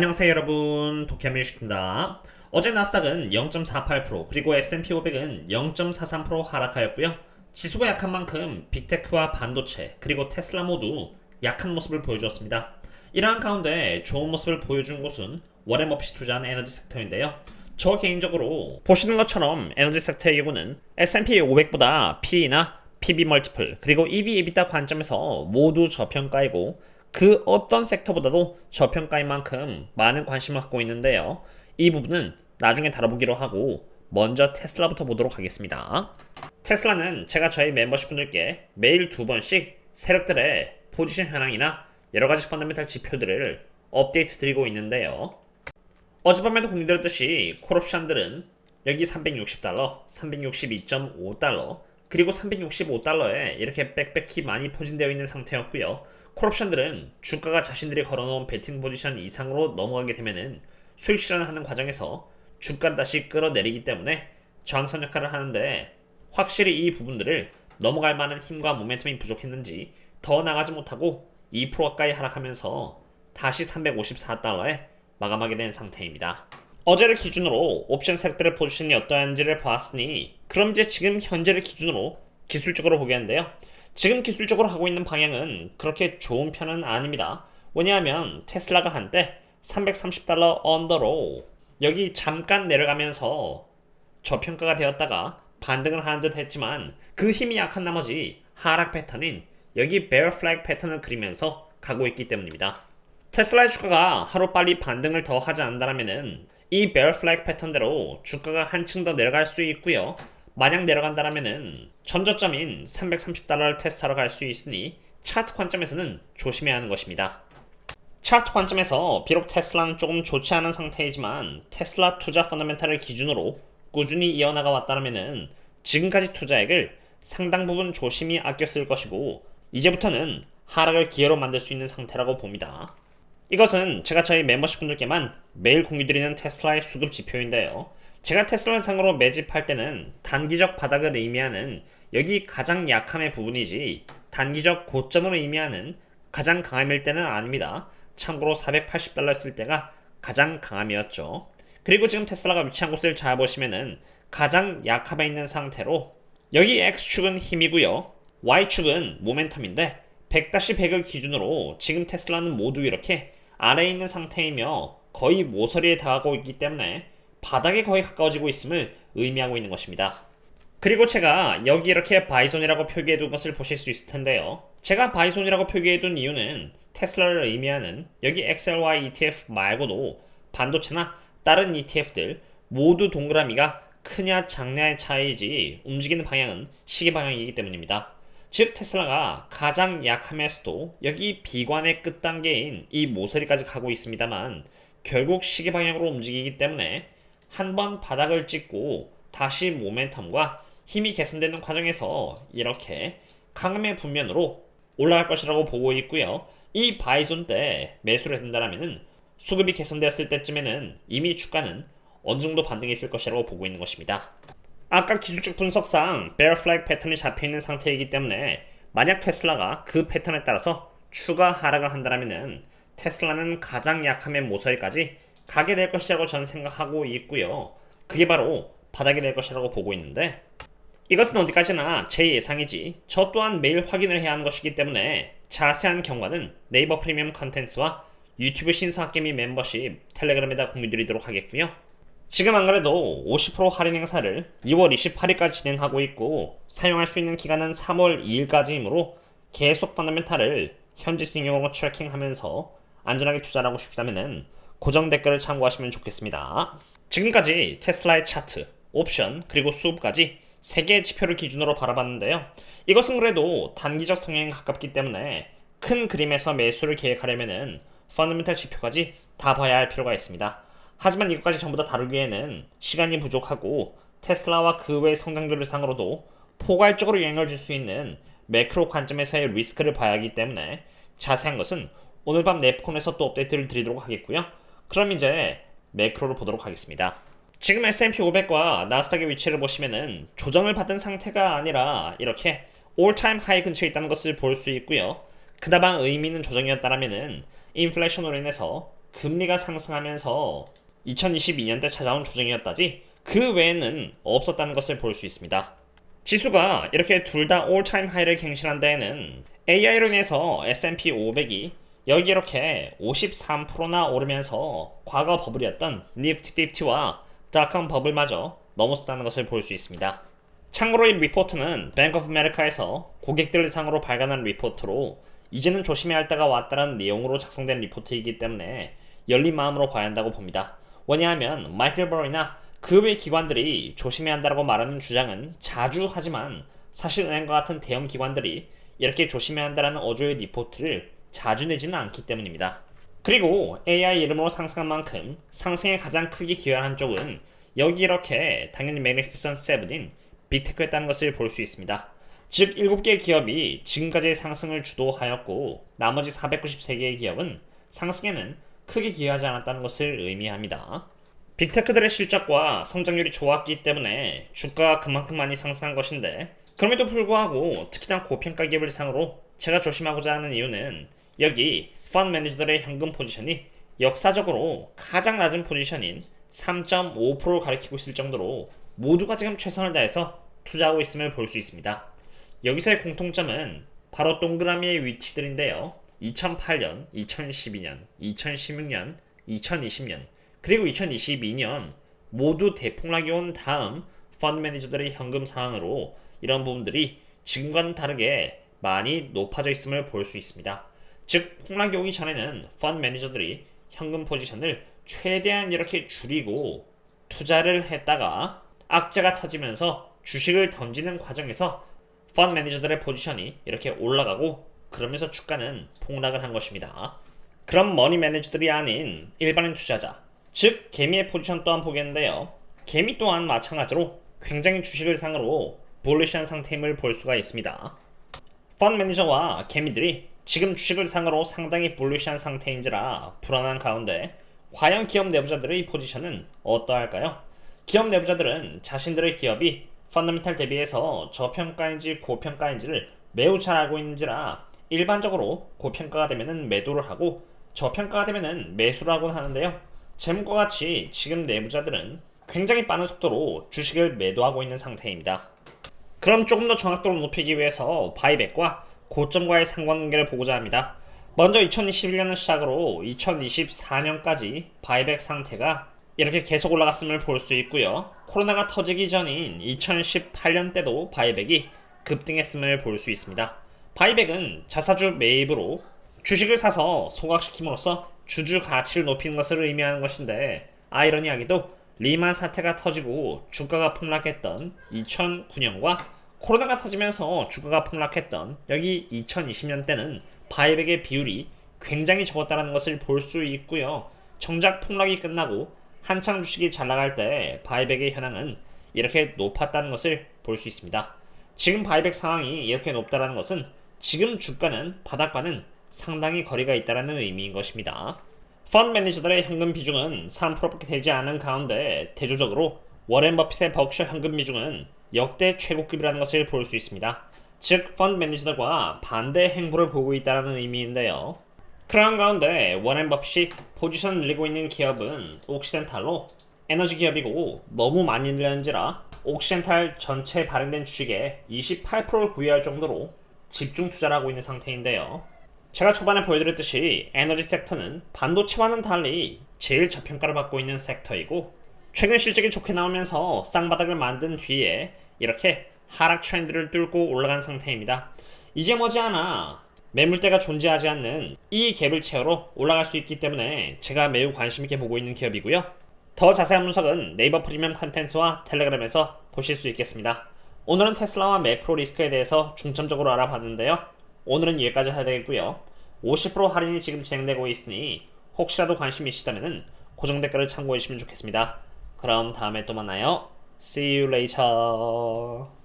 안녕하세요 여러분 도쿄뮤직입니다. 어제 나스닥은 0.48% 그리고 S&P 500은 0.43% 하락하였고요. 지수가 약한 만큼 빅테크와 반도체 그리고 테슬라 모두 약한 모습을 보여주었습니다. 이러한 가운데 좋은 모습을 보여준 곳은 워렌 버핏이 투자한 에너지 섹터인데요. 저 개인적으로 보시는 것처럼 에너지 섹터의 경우는 S&P 500보다 PE나 PB 멀티플 그리고 EV EBITDA 관점에서 모두 저평가이고 그 어떤 섹터보다도 저평가인 만큼 많은 관심을 갖고 있는데요. 이 부분은 나중에 다뤄보기로 하고 먼저 테슬라부터 보도록 하겠습니다. 테슬라는 제가 저희 멤버십 분들께 매일 두 번씩 세력들의 포지션 현황이나 여러 가지 펀더멘탈 지표들을 업데이트 드리고 있는데요. 어젯밤에도 공유드렸듯이 콜옵션들은 여기 360달러, 362.5달러, 그리고 365달러에 이렇게 빽빽히 많이 포진되어 있는 상태였고요. 콜옵션들은 주가가 자신들이 걸어놓은 베팅 포지션 이상으로 넘어가게 되면은 수익 실현하는 과정에서 주가를 다시 끌어내리기 때문에 저항선 역할을 하는데 확실히 이 부분들을 넘어갈 만한 힘과 모멘텀이 부족했는지 더 나가지 못하고 2% 가까이 하락하면서 다시 354달러에 마감하게 된 상태입니다. 어제를 기준으로 옵션 세력들의 포지션이 어떠한지를 보았으니 그럼 이제 지금 현재를 기준으로 기술적으로 보겠는데요. 지금 기술적으로 하고 있는 방향은 그렇게 좋은 편은 아닙니다. 왜냐하면 테슬라가 한때 330달러 언더로 여기 잠깐 내려가면서 저평가가 되었다가 반등을 하는 듯 했지만 그 힘이 약한 나머지 하락 패턴인 여기 베어 플래그 패턴을 그리면서 가고 있기 때문입니다. 테슬라의 주가가 하루 빨리 반등을 더 하지 않는다면 은 이 베어 플래그 패턴대로 주가가 한층 더 내려갈 수 있고요. 만약 내려간다면은 전저점인 330달러를 테스트하러 갈 수 있으니 차트 관점에서는 조심해야 하는 것입니다. 차트 관점에서 비록 테슬라는 조금 좋지 않은 상태이지만 테슬라 투자 펀더멘탈을 기준으로 꾸준히 이어나가 왔다면은 지금까지 투자액을 상당 부분 조심히 쓸 것이고 이제부터는 하락을 기회로 만들 수 있는 상태라고 봅니다. 이것은 제가 저희 멤버십 분들께만 매일 공유드리는 테슬라의 수급 지표인데요. 제가 테슬라 상으로 매집할 때는 단기적 바닥을 의미하는 여기 가장 약함의 부분이지 단기적 고점을 의미하는 가장 강함일 때는 아닙니다. 참고로 480달러 쓸 때가 가장 강함이었죠. 그리고 지금 테슬라가 위치한 곳을 잘 보시면은 가장 약함에 있는 상태로 여기 X축은 힘이고요. Y축은 모멘텀인데 100-100을 기준으로 지금 테슬라는 모두 이렇게 아래에 있는 상태이며 거의 모서리에 다가고 있기 때문에 바닥에 거의 가까워지고 있음을 의미하고 있는 것입니다. 그리고 제가 여기 이렇게 바이손이라고 표기해둔 것을 보실 수 있을 텐데요. 제가 바이손이라고 표기해둔 이유는 테슬라를 의미하는 여기 XLY ETF 말고도 반도체나 다른 ETF들 모두 동그라미가 크냐 작냐의 차이지 움직이는 방향은 시계 방향이기 때문입니다. 즉 테슬라가 가장 약함에서도 여기 비관의 끝단계인 이 모서리까지 가고 있습니다만 결국 시계 방향으로 움직이기 때문에 한 번 바닥을 찍고 다시 모멘텀과 힘이 개선되는 과정에서 이렇게 강함의 분면으로 올라갈 것이라고 보고 있고요. 이 바이존 때 매수를 된다면 수급이 개선되었을 때쯤에는 이미 주가는 어느 정도 반등이 있을 것이라고 보고 있는 것입니다. 아까 기술적 분석상 베어 플래그 패턴이 잡혀 있는 상태이기 때문에 만약 테슬라가 그 패턴에 따라서 추가 하락을 한다면 테슬라는 가장 약함의 모서리까지 가게 될 것이라고 저는 생각하고 있고요. 그게 바로 바닥이 될 것이라고 보고 있는데 이것은 어디까지나 제 예상이지 저 또한 매일 확인을 해야 하는 것이기 때문에 자세한 경과는 네이버 프리미엄 컨텐츠와 유튜브 신사학개미 멤버십 텔레그램에다 공유드리도록 하겠고요. 지금 안 그래도 50% 할인 행사를 2월 28일까지 진행하고 있고 사용할 수 있는 기간은 3월 2일까지이므로 계속 펀더멘탈을 현지 신용으로 트래킹하면서 안전하게 투자를 하고 싶다면 고정 댓글을 참고하시면 좋겠습니다. 지금까지 테슬라의 차트, 옵션, 그리고 수급까지 3개의 지표를 기준으로 바라봤는데요. 이것은 그래도 단기적 성향에 가깝기 때문에 큰 그림에서 매수를 계획하려면 펀더멘탈 지표까지 다 봐야 할 필요가 있습니다. 하지만 이것까지 전부 다 다루기에는 시간이 부족하고 테슬라와 그외 성장률을 상으로도 포괄적으로 영향을 줄 수 있는 매크로 관점에서의 리스크를 봐야 하기 때문에 자세한 것은 오늘 밤 넵콘에서 또 업데이트를 드리도록 하겠고요. 그럼 이제 매크로를 보도록 하겠습니다. 지금 S&P 500과 나스닥의 위치를 보시면은 조정을 받은 상태가 아니라 이렇게 올타임 하이 근처에 있다는 것을 볼 수 있고요. 그나마 의미 있는 조정이었다라면은 인플레이션으로 인해서 금리가 상승하면서 2022년 때 찾아온 조정이었다지 그 외에는 없었다는 것을 볼 수 있습니다. 지수가 이렇게 둘 다 올타임 하이를 갱신한 데에는 AI로 인해서 S&P 500이 여기 이렇게 53%나 오르면서 과거 버블이었던 니프티 50와 닷컴 버블마저 넘었다는 것을 볼 수 있습니다. 참고로 이 리포트는 뱅크 오브 아메리카에서 고객들 상으로 발간한 리포트로 이제는 조심해야 할 때가 왔다는 내용으로 작성된 리포트이기 때문에 열린 마음으로 봐야 한다고 봅니다. 왜냐하면 마이클 버리나 그 외 기관들이 조심해야 한다고 말하는 주장은 자주 하지만 사실 은행과 같은 대형 기관들이 이렇게 조심해야 한다는 어조의 리포트를 자주 내지는 않기 때문입니다. 그리고 AI 이름으로 상승한 만큼 상승에 가장 크게 기여한 쪽은 여기 이렇게 당연히 매니피센트 세븐인 빅테크였다는 것을 볼 수 있습니다. 즉 7개 기업이 지금까지의 상승을 주도하였고 나머지 493개의 기업은 상승에는 크게 기여하지 않았다는 것을 의미합니다. 빅테크들의 실적과 성장률이 좋았기 때문에 주가가 그만큼 많이 상승한 것인데 그럼에도 불구하고 특히나 고평가 기업을 상으로 제가 조심하고자 하는 이유는 여기 펀드 매니저들의 현금 포지션이 역사적으로 가장 낮은 포지션인 3.5%를 가리키고 있을 정도로 모두가 지금 최선을 다해서 투자하고 있음을 볼 수 있습니다. 여기서의 공통점은 바로 동그라미의 위치들인데요. 2008년, 2012년, 2016년, 2020년, 그리고 2022년 모두 대폭락이 온 다음 펀드 매니저들의 현금 상황으로 이런 부분들이 지금과는 다르게 많이 높아져 있음을 볼 수 있습니다. 즉, 폭락이 오기 전에는 펀드 매니저들이 현금 포지션을 최대한 이렇게 줄이고 투자를 했다가 악재가 터지면서 주식을 던지는 과정에서 펀드 매니저들의 포지션이 이렇게 올라가고 그러면서 주가는 폭락을 한 것입니다. 그럼 머니 매니저들이 아닌 일반인 투자자, 즉 개미의 포지션 또한 보겠는데요. 개미 또한 마찬가지로 굉장히 주식을 상으로 볼리시한 상태임을 볼 수가 있습니다. 펀드 매니저와 개미들이 지금 주식을 상으로 상당히 볼리시한 상태인지라 불안한 가운데 과연 기업 내부자들의 포지션은 어떠할까요? 기업 내부자들은 자신들의 기업이 펀더멘탈 대비해서 저평가인지 고평가인지를 매우 잘 알고 있는지라 일반적으로 고평가가 되면은 매도를 하고 저평가가 되면은 매수를 하곤 하는데요. 재무과 같이 지금 내부자들은 굉장히 빠른 속도로 주식을 매도하고 있는 상태입니다. 그럼 조금 더 정확도를 높이기 위해서 바이백과 고점과의 상관관계를 보고자 합니다. 먼저 2021년을 시작으로 2024년까지 바이백 상태가 이렇게 계속 올라갔음을 볼 수 있고요. 코로나가 터지기 전인 2018년 때도 바이백이 급등했음을 볼 수 있습니다. 바이백은 자사주 매입으로 주식을 사서 소각시킴으로써 주주 가치를 높이는 것을 의미하는 것인데 아이러니하게도 리만 사태가 터지고 주가가 폭락했던 2009년과 코로나가 터지면서 주가가 폭락했던 여기 2020년 때는 바이백의 비율이 굉장히 적었다는 것을 볼 수 있고요. 정작 폭락이 끝나고 한창 주식이 잘 나갈 때 바이백의 현황은 이렇게 높았다는 것을 볼 수 있습니다. 지금 바이백 상황이 이렇게 높다는 것은 지금 주가는 바닥과는 상당히 거리가 있다는 의미인 것입니다. 펀드 매니저들의 현금 비중은 3%밖에 되지 않은 가운데 대조적으로 워렌 버핏의 버크셔 현금 비중은 역대 최고급이라는 것을 볼 수 있습니다. 즉 펀드 매니저들과 반대 행보를 보고 있다는 의미인데요. 그러한 가운데 워렌 버핏이 포지션 늘리고 있는 기업은 옥시덴탈로 에너지 기업이고 너무 많이 늘렸는지라 옥시덴탈 전체 발행된 주식의 28%를 구매할 정도로 집중 투자를 하고 있는 상태인데요. 제가 초반에 보여드렸듯이 에너지 섹터는 반도체와는 달리 제일 저평가를 받고 있는 섹터이고 최근 실적이 좋게 나오면서 쌍바닥을 만든 뒤에 이렇게 하락 트렌드를 뚫고 올라간 상태입니다. 이제 머지않아 매물대가 존재하지 않는 이 갭을 채우러 올라갈 수 있기 때문에 제가 매우 관심 있게 보고 있는 기업이고요. 더 자세한 분석은 네이버 프리미엄 컨텐츠와 텔레그램에서 보실 수 있겠습니다. 오늘은 테슬라와 매크로 리스크에 대해서 중점적으로 알아봤는데요. 오늘은 여기까지 해야 되겠고요. 50% 할인이 지금 진행되고 있으니 혹시라도 관심이 있으시다면 고정 댓글을 참고해 주시면 좋겠습니다. 그럼 다음에 또 만나요. See you later.